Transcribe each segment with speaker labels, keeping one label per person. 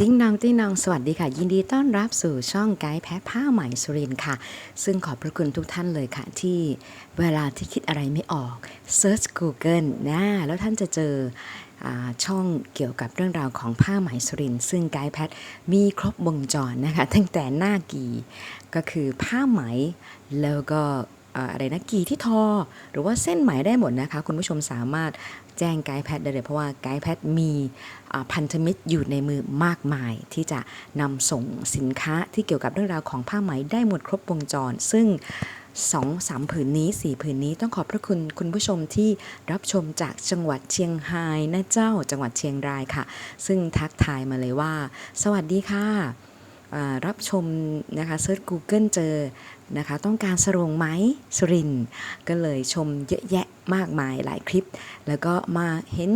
Speaker 1: ติ้งนองติ้งนองสวัสดีค่ะ ยินดีต้อนรับสู่ช่องไกด์แพ้ผ้าใหม่สุรินค่ะ ซึ่งขอบพระคุณทุกท่านเลยค่ะ ที่เวลาที่คิดอะไรไม่ออก Search Google นะแล้วท่านจะเจอช่องเกี่ยวกับเรื่องราวของผ้าไหมสุริน ซึ่งไกด์แพทมีครบวงจรนะคะ ตั้งแต่หน้ากีก็คือผ้าไหมแล้วก็อะไรนะกีที่ทอ หรือว่าเส้นไหมได้หมดนะคะ คุณผู้ชมสามารถ แจ้งไกด์แพทได้เลยเพราะว่าไกด์แพทมีพันธมิตรอยู่ในมือมากมาย ที่จะนำส่งสินค้าที่เกี่ยวกับเรื่องราวของผ้าไหมได้หมดครบวงจร ซึ่งสองสามผืนนี้สี่ผืนนี้ต้องขอบพระคุณคุณผู้ชมที่รับชมจากจังหวัดเชียงรายนะเจ้าจังหวัดเชียงรายค่ะ ซึ่งทักทายมาเลยว่า สวัสดีค่ะรับชมนะคะเซิร์ช Google เจอ นะคะ ต้องการสรงไหมสุรินก็เลยชมเยอะแยะมากมายหลายคลิป แล้วก็มาเห็น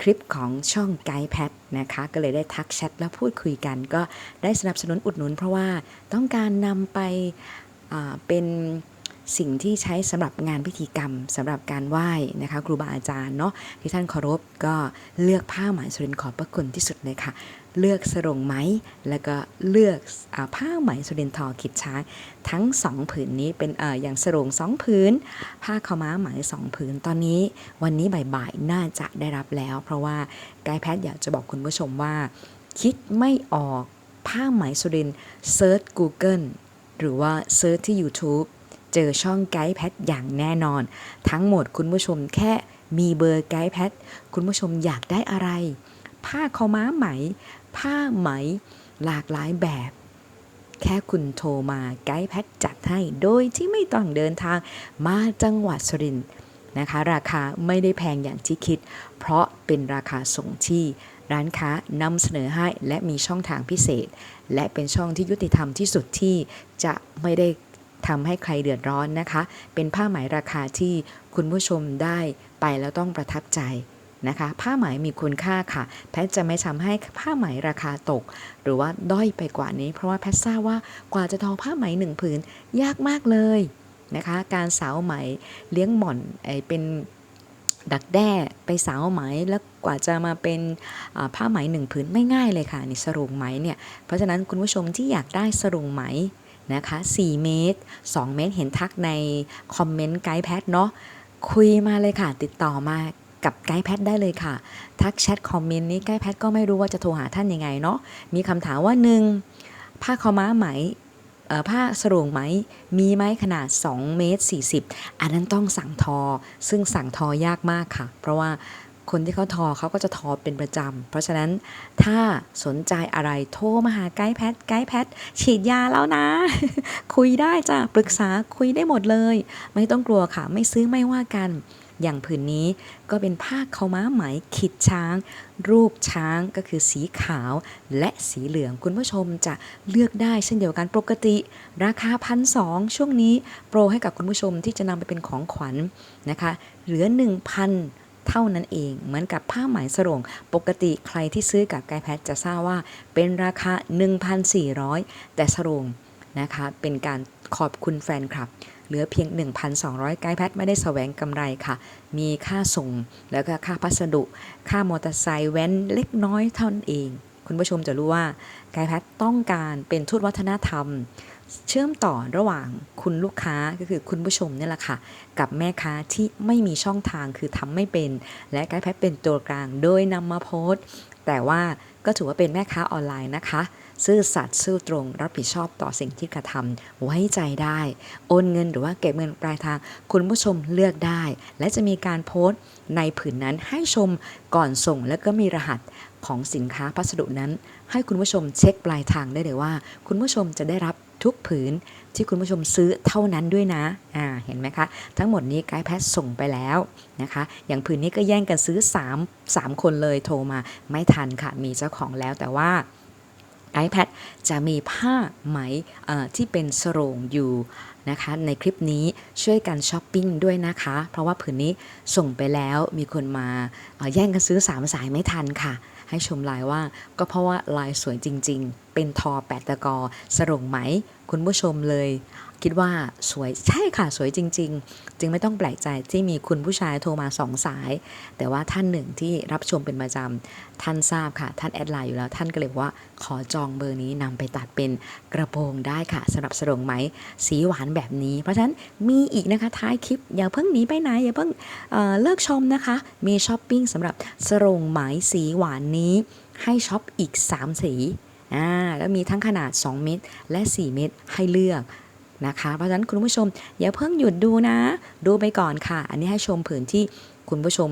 Speaker 1: คลิปของช่องไกด์แพทนะคะ ก็เลยได้ทักแชทแล้วพูดคุยกัน ก็ได้สนับสนุนอุดหนุน เพราะว่าต้องการนำไปเป็นสิ่งที่ใช้สำหรับงานพิธีกรรมสำหรับการไหว้นะคะ ครูบาอาจารย์เนาะที่ท่านเคารพก็เลือกผ้าไหมสุรินขอบพระคุณที่สุดเลยค่ะ เลือกสรงไหม แล้วก็เลือกอผ้าไหมสุรินทร์ทอขิดช้าง ทั้งสองผืนนี้เป็นออย่างสรงสองผืน ผ้าขม้าไหมสองผืนตอนนี้ วันนี้บ่ายๆน่าจะได้รับแล้ว เพราะว่าไกด์แพทย์อยากจะบอกคุณผู้ชมว่า คิดไม่ออกผ้าไหมสุรินเซิร์ช Google หรือว่าเซิร์ชที่ YouTube เจอช่องไกด์แพทอย่างแน่นอน ทั้งหมดคุณผู้ชมแค่มีเบอร์ไกด์แพทคุณผู้ชมอยากได้อะไร ผ้าขาวม้าไหม ผ้าไหมหลากหลายแบบ แค่คุณโทรมาไกด์แพทจัดให้ โดยที่ไม่ต้องเดินทางมาจังหวัดสุรินทร์นะคะ ราคาไม่ได้แพงอย่างที่คิด เพราะเป็นราคาส่งที่ร้านค้านำเสนอให้และมีช่องทางพิเศษ และเป็นช่องที่ยุติธรรมที่สุดที่จะไม่ได้ทำให้ใครเดือดร้อนนะคะ เป็นผ้าไหมราคาที่คุณผู้ชมได้ไปแล้วต้องประทับใจ นะคะ ผ้าไหมมีคุณค่าค่ะ แพทย์จะไม่ทำให้ผ้าไหมราคาตก หรือว่าด้อยไปกว่านี้ เพราะว่าแพทย์ทราบว่ากว่าจะทอผ้าไหมหนึ่งผืนยากมากเลยนะคะ การสาวไหมเลี้ยงหม่อนไอเป็นดักแด้ไปสาวไหมแล้วกว่าจะมาเป็นผ้าไหมหนึ่งผืนไม่ง่ายเลยค่ะนี่สรุงไหมเนี่ยเพราะฉะนั้นคุณผู้ชมที่อยากได้สรุงไหมนะคะ4เมตร 2 เมตรเห็นทักในคอมเมนต์ไกด์แพทเนาะคุยมาเลยค่ะ ติดต่อมา กับไกด์แพทได้เลยค่ะ ทักแชทคอมเมนต์นี้ไกด์แพทก็ไม่รู้ว่าจะโทรหาท่านยังไงเนาะมีคำถามว่าหนึ่งผ้าขาวม้าไหมผ้าสรงไหม มีไหมขนาด2เมตร40 อันนั้นต้องสั่งทอ ซึ่งสั่งทอยากมากค่ะ เพราะว่าคนที่เขาทอเขาก็จะทอเป็นประจำ เพราะฉะนั้นถ้าสนใจอะไรโทรมาหาไกด์แพทไกด์แพทฉีดยาแล้วนะ คุยได้จ้ะ ปรึกษาคุยได้หมดเลย ไม่ต้องกลัวค่ะ ไม่ซื้อไม่ว่ากัน อย่างผืนนี้ก็เป็นผ้าขาวม้าไหมขีดช้าง รูปช้างก็คือสีขาวและสีเหลืองคุณผู้ชมจะเลือกได้เช่นเดียวกันปกติ ราคาพันสองช่วงนี้โปรให้กับคุณผู้ชมที่จะนำไปเป็นของขวัญนะคะ เหลือ 1,000เท่านั้นเองเหมือนกับผ้าไหมสรงปกติใครที่ซื้อกับกด์แพทจะทราบว่าเป็นราคา 1,400 แต่สรงนะคะ เป็นการขอบคุณแฟนคลับ เหลือเพียง 1,200 ไกด์แพทไม่ได้แสวงกำไรค่ะ มีค่าส่ง แล้วก็ค่าพัสดุ ค่ามอเตอร์ไซค์แว้นเล็กน้อยเท่านั้นเอง คุณผู้ชมจะรู้ว่าไกด์แพทต้องการเป็นทูตวัฒนธรรม เชื่อมต่อระหว่างคุณลูกค้าก็คือคุณผู้ชมนี่แหละค่ะ กับแม่ค้าที่ไม่มีช่องทางคือทำไม่เป็น และไกด์แพทเป็นตัวกลาง โดยนำมาโพสต์ แต่ว่าก็ถือว่าเป็นแม่ค้าออนไลน์นะคะ ซื่อสัตย์ซื่อตรง รับผิดชอบต่อสิ่งที่กระทำไว้ใจได้ โอนเงินหรือว่าเก็บเงินปลายทาง คุณผู้ชมเลือกได้ และจะมีการโพสต์ในผืนนั้นให้ชมก่อนส่ง แล้วก็มีรหัสของสินค้าพัสดุนั้น ให้คุณผู้ชมเช็คปลายทางได้เลยว่า คุณผู้ชมจะได้รับทุกผืนที่คุณผู้ชมซื้อเท่านั้นด้วยนะ อ่า เห็นไหมคะ ทั้งหมดนี้ไกด์แพทส่งไปแล้วนะคะ อย่างผืนนี้ก็แย่งกันซื้อ 3 3 คนเลยโทรมาไม่ทันค่ะ มีเจ้าของแล้วแต่ว่า iPad จะมีผ้าไหมที่เป็นสโรงอยู่นะคะในคลิปนี้ช่วยกันช้อปปิ้งด้วยนะคะ เพราะว่าผืนนี้ส่งไปแล้วมีคนมาแย่งกันซื้อ 3 สายไม่ทันค่ะ ให้ชมลายว่าก็เพราะว่าลายสวยจริง ๆ เป็นทอแปดตะกอสโรงไหมคุณผู้ชมเลยคิดว่าสวยใช่ค่ะสวยจริง ๆ จึงไม่ต้องแปลกใจที่มีคุณผู้ชายโทรมาสองสาย แต่ว่าท่านหนึ่งที่รับชมเป็นประจำท่านทราบค่ะ ท่านแอดไลน์อยู่แล้ว ท่านก็เลยว่าขอจองเบอร์นี้นำไปตัดเป็นกระโปรงได้ค่ะสำหรับสรงไหมสีหวานแบบนี้ เพราะฉะนั้นมีอีกนะคะท้ายคลิป อย่าเพิ่งหนีไปไหนอย่าเพิ่งเเลิกชมนะคะ มีช้อปปิ้งสำหรับสรงไหมสีหวานนี้ให้ช็อปอีก 3 สี อ่าแล้วมีทั้งขนาด 2 เม็ดและ 4 เม็ดให้เลือกนะคะ เพราะฉะนั้นคุณผู้ชมอย่าเพิ่งหยุดดูนะ ดูไปก่อนค่ะ อันนี้ให้ชมผืนที่คุณผู้ชม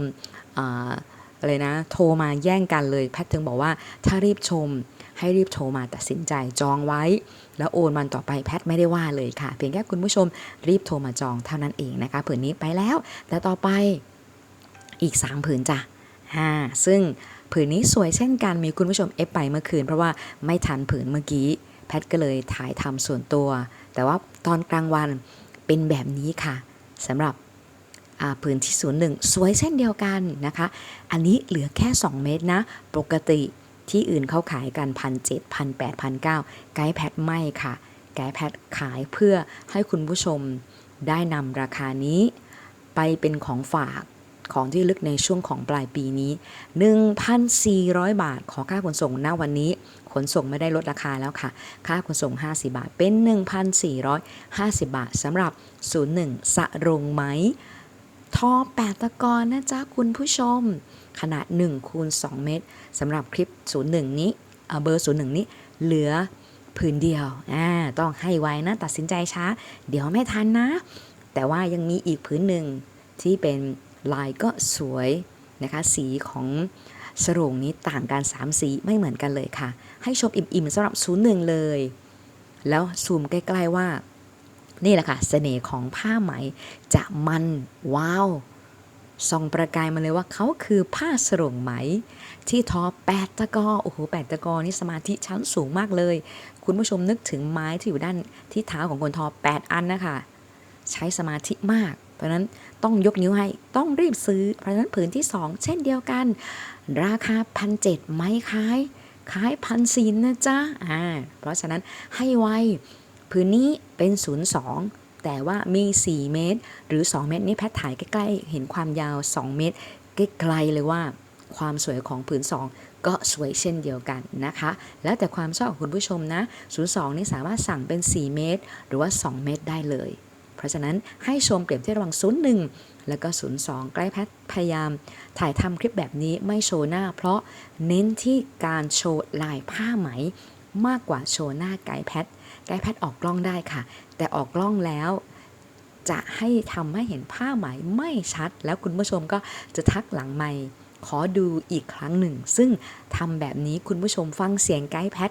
Speaker 1: อ่าอะไรนะ โทรมาแย่งกันเลย แพทย์ถึงบอกว่าถ้ารีบชมให้รีบโทรมาตัดสินใจจองไว้ แล้วโอนวันต่อไปแพทย์ไม่ได้ว่าเลยค่ะ เพียงแค่คุณผู้ชมรีบโทรมาจองเท่านั้นเองนะคะผืนนี้ไปแล้ว แต่ต่อไปอีก 3 ผืนจ้ะซึ่ง ผืนนี้สวยเช่นกันมีคุณผู้ชมเอฟไปเมื่อคืน เพราะว่าไม่ทันผืนเมื่อกี้ แพทก็เลยถ่ายทำส่วนตัว แต่ว่าตอนกลางวันเป็นแบบนี้ค่ะสำหรับผืนที่ศูนย์หนึ่งสวยเช่นเดียวกันนะคะ อันนี้เหลือแค่ 2 เมตรนะ ปกติที่อื่นเขาขายกันพันเจ็ดพันแปดพันเก้าไกด์แพทไม่ค่ะ ไกด์แพทขายเพื่อให้คุณผู้ชมได้นำราคานี้ ไปเป็นของฝาก ของที่ลึกในช่วงของปลายปีนี้ 1,400 บาท ขอค่าขนส่งณวันนี้ ขนส่งไม่ได้ลดราคาแล้วค่ะ ค่าขนส่ง 50 บาท เป็น 1,450 บาทสำหรับ 01 สะรงไหม ทอ8ตะกอนนะจ๊ะคุณผู้ชม ขนาด1คูณ2เมตรสำหรับคลิป 01 นี้เอ่อเบอร์ 01 นี้ เหลือผืนเดียว อ่า ต้องให้ไวนะ ตัดสินใจช้า เดี๋ยวไม่ทันนะ แต่ว่ายังมีอีกผืนหนึ่งที่เป็น ลายก็สวยนะคะ สีของสรงนี้ต่างกัน 3 สีไม่เหมือนกันเลยค่ะ ให้ชมอิ่มๆสำหรับ01เลย แล้วซูมใกล้ๆว่า นี่แหละค่ะเสน่ห์ของผ้าไหมจะมันว้าวส่องประกายมาเลยว่าเขาคือผ้าสรงไหม ที่ทอแปดตะกอโอ้โหแปดตะกอนี่สมาธิชั้นสูงมากเลย คุณผู้ชมนึกถึงไม้ที่อยู่ด้านที่เท้าของคนทอ 8 อันนะคะ ใช้สมาธิมาก ราะนั้นต้องยกนิ้วให้ต้องรีบซื้อ เพราะนั้นผืนที่ 2 เช่นเดียวกัน ราคาพันเจ็ดไม้ขาย ขายพันศีนนะจ๊ะอ่าเพราะฉะนั้นให้ไวผืนนี้เป็น 02แต่ว่ามี 4 เมตร หรือ 2 เมตรนี่แพทย์ถ่ายใกล้ๆ เห็นความยาว 2 เมตรใกล้ๆเลยว่า ความสวยของผืน 2 ก็สวยเช่นเดียวกันนะคะ แล้วแต่ความชอบของคุณผู้ชมนะ 02 นี่สามารถสั่งเป็น 4 เมตร หรือว่า 2 เมตรได้เลย เพราะฉะนั้นให้ชมเปรียบเทียบระหว่าง 01 แล้วก็ 02 ใกล้แพทพยายาม ถ่ายทำคลิปแบบนี้ไม่โชว์หน้า เพราะเน้นที่การโชว์ลายผ้าไหม มากกว่าโชว์หน้าไกด์แพทไกด์แพทออกกล้องได้ค่ะ แต่ออกกล้องแล้วจะให้ทำให้เห็นผ้าไหมไม่ชัด แล้วคุณผู้ชมก็จะทักหลังไมค์ ขอดูอีกครั้งหนึ่ง ซึ่งทำแบบนี้คุณผู้ชมฟังเสียงไกด์แพท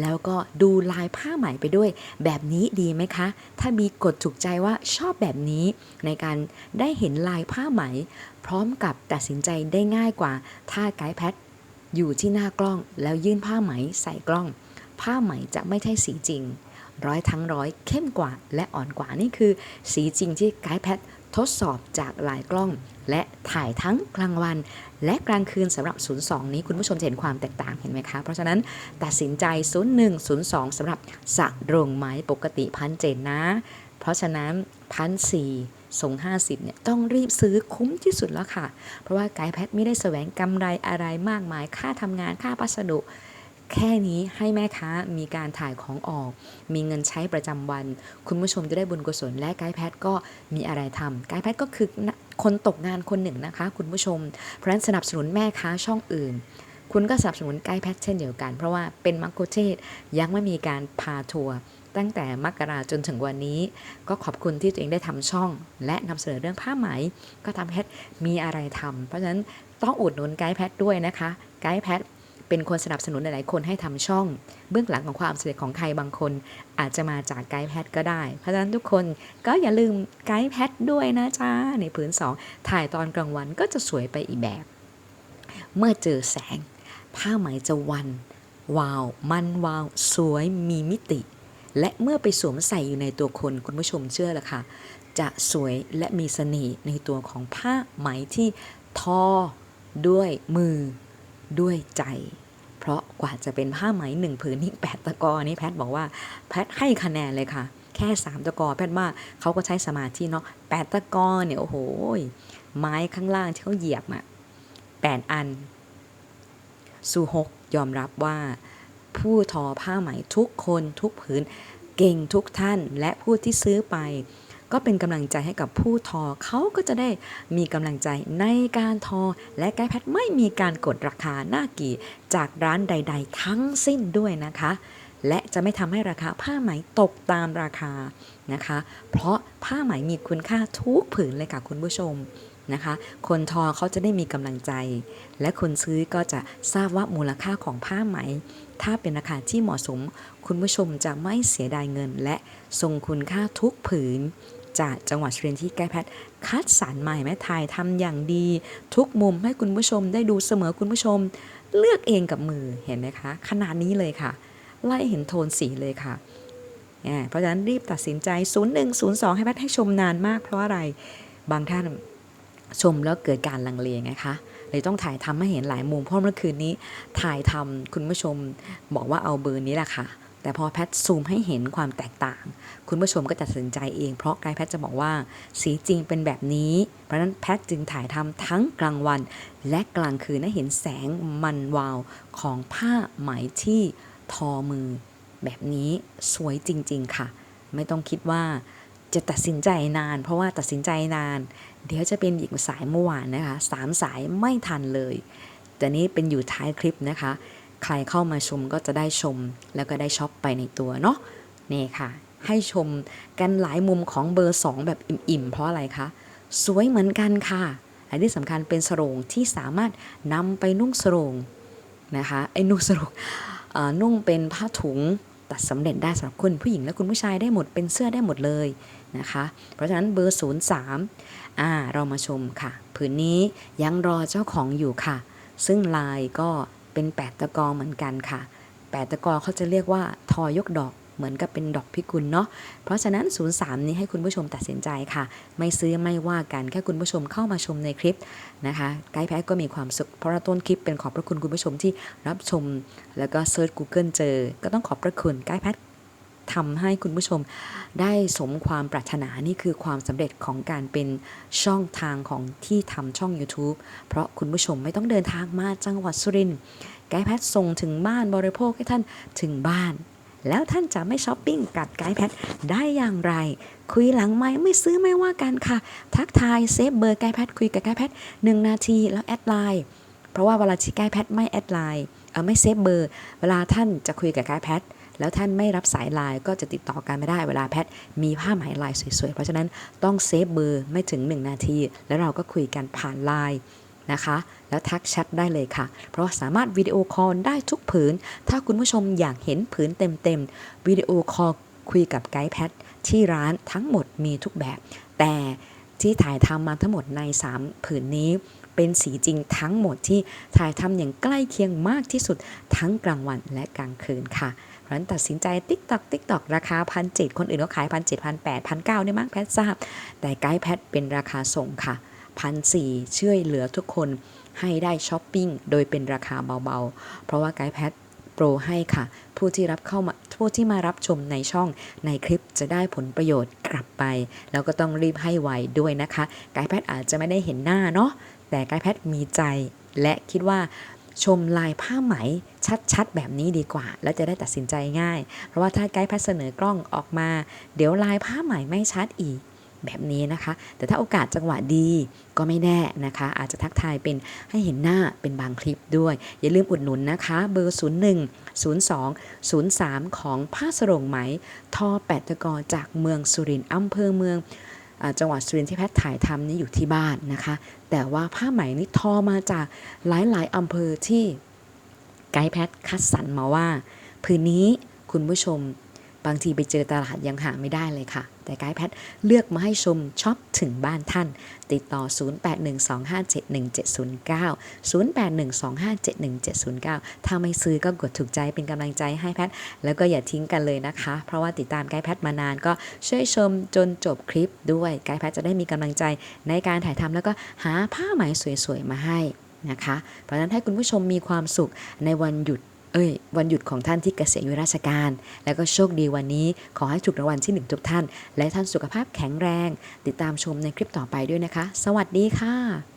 Speaker 1: แล้วก็ดูลายผ้าไหมไปด้วย แบบนี้ดีไหมคะ ถ้ามีกดถูกใจว่าชอบแบบนี้ ในการได้เห็นลายผ้าไหม พร้อมกับตัดสินใจได้ง่ายกว่า ถ้าไกด์แพทอยู่ที่หน้ากล้องแล้วยื่นผ้าไหมใส่กล้อง ผ้าไหมจะไม่ใช่สีจริง ร้อยทั้งร้อยเข้มกว่าและอ่อนกว่านี่คือ สีจริงที่ไกด์แพท ทดสอบจากหลายกล้อง และถ่ายทั้งกลางวัน และกลางคืนสำหรับ 02 นี้คุณผู้ชมจะเห็นความแตกต่างเห็นไหมคะ เพราะฉะนั้นตัดสินใจ 01 02สำหรับสะโรงไม้ปกติพันเจนนะ เพราะฉะนั้นพันสี่ส่ง 50เนี่ยต้องรีบซื้อคุ้มที่สุดแล้วค่ะ เพราะว่าไกด์แพทไม่ได้แสวงกำไรอะไรมากมาย ค่าทำงานค่าพัสดุ แค่นี้ให้แม่ค้ามีการถ่ายของออก มีเงินใช้ประจำวัน คุณผู้ชมจะได้บุญกุศลและไกด์แพทก็มีอะไรทำไกด์แพทก็คือคนตกงานคนหนึ่งนะคะ คุณผู้ชม เพราะฉะนั้นสนับสนุนแม่ค้าช่องอื่น คุณก็สนับสนุนไกด์แพทเช่นเดียวกัน เพราะว่าเป็นมังโกเทศยังไม่มีการพาทัวร์ตั้งแต่มกราจนถึงวันนี้ ก็ขอบคุณที่ตัวเองได้ทำช่อง และนำเสนอเรื่องผ้าไหม ก็ทำให้แพทมีอะไรทำเพราะฉะนั้นต้องอุดหนุนไกด์แพทด้วยนะคะ ไกด์แพท เป็นคนสนับสนุนหลายๆ คนให้ทำช่อง เบื้องหลังของความสำเร็จของใครบางคน อาจจะมาจากไกด์แพทก็ได้ เพราะฉะนั้นทุกคนก็อย่าลืมไกด์แพทด้วยนะจ๊ะ ในพื้นสองถ่ายตอนกลางวันก็จะสวยไปอีกแบบ เมื่อเจอแสง ผ้าไหมจะวันวาว มันวาว สวยมีมิติ และเมื่อไปสวมใส่อยู่ในตัวคนคุณผู้ชมเชื่อละค่ะ จะสวยและมีเสน่ห์ในตัวของผ้าไหมที่ทอด้วยมือ ด้วยใจ เพราะกว่าจะเป็นผ้าไหมหนึ่งผืนนี่แปดตะกอนี่แพทบอกว่าแพทให้คะแนนเลยค่ะ แค่สามตะกอแพทว่าเขาก็ใช้สมาธิเนาะแปดตะกอเนี่ยโอ้โหไม้ข้างล่างที่เขาเหยียบอะแปดอันซูฮกยอมรับว่า ผู้ทอผ้าไหมทุกคนทุกผืนเก่งทุกท่านและผู้ที่ซื้อไป ก็เป็นกำลังใจให้กับผู้ทอเขาก็จะได้มีกำลังใจในการทอ และไกด์แพทไม่มีการกดราคาหน้ากี่จากร้านใด ๆ ทั้งสิ้นด้วยนะคะ และจะไม่ทำให้ราคาผ้าไหมตกตามราคานะคะ เพราะผ้าไหมมีคุณค่าทุกผืนเลยค่ะคุณผู้ชมนะคะ คนทอเขาจะได้มีกำลังใจ และคนซื้อก็จะทราบว่ามูลค่าของผ้าไหม ถ้าเป็นราคาที่เหมาะสม คุณผู้ชมจะไม่เสียดายเงินและทรงคุณค่าทุกผืน จากจังหวัดสุรินทร์ที่ใกล้แพทย์คัดสรรใหม่แม่ถ่ายทำอย่างดี ทุกมุมให้คุณผู้ชมได้ดูเสมอคุณผู้ชม เลือกเองกับมือเห็นไหมคะ ขนาดนี้เลยค่ะ ไล่เห็นโทนสีเลยค่ะเพราะฉะนั้นรีบตัดสินใจ 0102 ให้แพทย์ให้ชมนานมากเพราะอะไรบางท่านชมแล้วเกิดการลังเลไงคะเลยต้องถ่ายทำให้เห็นหลายมุมเพราะเมื่อคืนนี้ ถ่ายทำคุณผู้ชมบอกว่าเอาเบอร์นี้แหละค่ะ แต่พอแพทซูมให้เห็นความแตกต่าง คุณผู้ชมก็จะตัดสินใจเอง เพราะไกด์แพทจะบอกว่า สีจริงเป็นแบบนี้ เพราะฉะนั้นแพทจึงถ่ายทำทั้งกลางวัน และกลางคืนให้เห็นแสงมันวาวของผ้าไหมที่ทอมือ แบบนี้สวยจริง ๆ ค่ะ ไม่ต้องคิดว่าจะตัดสินใจนาน เพราะว่าตัดสินใจนาน เดี๋ยวจะเป็นอีกสายเมื่อวานนะคะสามสายไม่ทันเลยแต่นี้เป็นอยู่ท้ายคลิปนะคะ ใครเข้ามาชมก็จะได้ชมแล้วก็ได้ช็อปไปในตัวเนาะนี่ค่ะ ให้ชมกันหลายมุมของเบอร์ 2 แบบอิ่มๆ เพราะอะไรคะ สวยเหมือนกันค่ะและที่สำคัญเป็นสรงที่สามารถนำไปนุ่งสรงนะคะไอ้นุ่งสรงนุ่งเป็นผ้าถุงตัดสำเร็จได้สำหรับคุณผู้หญิงและคุณผู้ชายได้หมดเป็นเสื้อได้หมดเลยนะคะ เพราะฉะนั้นเบอร์ 03อ่าเรามาชมค่ะ ผืนนี้ยังรอเจ้าของอยู่ค่ะ ซึ่งลายก็ เป็นแปดตะกอเหมือนกันค่ะแปดตะกอเขาจะเรียกว่าทอยกดอกเหมือนกับเป็นดอกพิกุลเนาะ เพราะฉะนั้น 03 นี้ให้คุณผู้ชมตัดสินใจค่ะ ไม่ซื้อไม่ว่ากัน แค่คุณผู้ชมเข้ามาชมในคลิปนะคะไกด์แพทก็มีความสุข เพราะว่าต้นคลิปเป็นขอบพระคุณคุณผู้ชมที่รับชม แล้วก็เซิร์ช Google เจอ ก็ต้องขอบพระคุณไกด์แพท ทำให้คุณผู้ชมได้สมความปรารถนานี่คือความสำเร็จของการเป็นช่องทางของที่ทำช่อง YouTube เพราะคุณผู้ชมไม่ต้องเดินทางมาจังหวัดสุรินทร์ไกด์แพทส่งถึงบ้านบริโภคให้ท่านถึงบ้านแล้วท่านจะไม่ช้อปปิ้งกับไกด์แพทได้อย่างไร คุยหลังไม่ไม่ซื้อไม่ว่ากันค่ะ ทักทายเซฟเบอร์ไกด์แพทคุยกับไกด์แพทหนึ่งนาทีแล้วแอดไลน์เพราะว่าเวลาที่ไกด์แพทไม่แอดไลน์เออไม่เซฟเบอร์ เวลาท่านจะคุยกับไกด์แพท แล้วท่านไม่รับสายไลน์ก็จะติดต่อกันไม่ได้เวลาแพทมีผ้าไหมลายสวยๆ เพราะฉะนั้นต้องเซฟเบอร์ไม่ถึง 1 นาที แล้วเราก็คุยกันผ่านไลน์นะคะ แล้วทักแชทได้เลยค่ะ เพราะสามารถวิดีโอคอลได้ทุกผืน ถ้าคุณผู้ชมอยากเห็นผืนเต็มๆวิดีโอคอลคุยกับไกด์แพทที่ร้านทั้งหมดมีทุกแบบ แต่ที่ถ่ายทำมาทั้งหมดใน 3 ผืนนี้เป็นสีจริงทั้งหมดที่ถ่ายทำอย่างใกล้เคียงมากที่สุดทั้งกลางวันและกลางคืนค่ะ เพราะนั้นตัดสินใจติ๊กตอกติ๊กตอกราคาพันเคนอื่นก็ขายพันเจ็ดพันแปดพันเก้าเนี่ยมั้งแพททราบ แต่ไกด์แพทเป็นราคาส่งค่ะพันสี่ช่วยเหลือทุกคนให้ได้ช้อปปิ้งโดยเป็นราคาเบาๆ เพราะว่าไกด์แพทโปรให้ค่ะ ผู้ที่รับเข้ามาผู้ที่มารับชมในช่องในคลิปจะได้ผลประโยชน์กลับไป แล้วก็ต้องรีบให้ไวด้วยนะคะไกด์แพทอาจจะไม่ได้เห็นหน้าเนาะแต่ไกด์แพทมีใจและคิดว่า ชมลายผ้าไหมชัดๆ แบบนี้ดีกว่า แล้วจะได้ตัดสินใจง่าย เพราะว่าถ้าไกด์แพทเสนอกล้องออกมา เดี๋ยวลายผ้าไหมไม่ชัดอีกแบบนี้นะคะ แต่ถ้าโอกาสจังหวะดีก็ไม่แน่นะคะ อาจจะทักทายเป็นให้เห็นหน้าเป็นบางคลิปด้วย อย่าลืมอุดหนุนนะคะ เบอร์ 01 02 03 ของผ้าสรงไหม ทอแปดตะกอจากเมืองสุรินทร์อำเภอเมือง จังหวัดสุรินทร์ที่แพทย์ถ่ายทำนี้อยู่ที่บ้านนะคะ แต่ว่าผ้าไหมนี่ทอมาจากหลายๆอำเภอที่ไกด์แพทย์คัดสรรมาว่า พื้นนี้คุณผู้ชมบางทีไปเจอตลาดยังหาไม่ได้เลยค่ะ แต่ไกด์แพทเลือกมาให้ชมช็อปถึงบ้านท่าน ติดต่อ 0812571709 0812571709 ถ้าไม่ซื้อก็กดถูกใจเป็นกำลังใจให้แพท แล้วก็อย่าทิ้งกันเลยนะคะ เพราะว่าติดตามไกด์แพทมานานก็ช่วยชมจนจบคลิปด้วย ไกด์แพทจะได้มีกำลังใจในการถ่ายทำแล้วก็หาผ้าไหมสวยๆมาให้นะคะ เพราะฉะนั้นให้คุณผู้ชมมีความสุขในวันหยุด เอ้ยวันหยุดของท่านที่เกษียณอายุราชการ แล้วก็โชคดีวันนี้ขอให้ถูกรางวัลที่หนึ่งทุกท่าน และท่านสุขภาพแข็งแรง ติดตามชมในคลิปต่อไปด้วยนะคะ สวัสดีค่ะ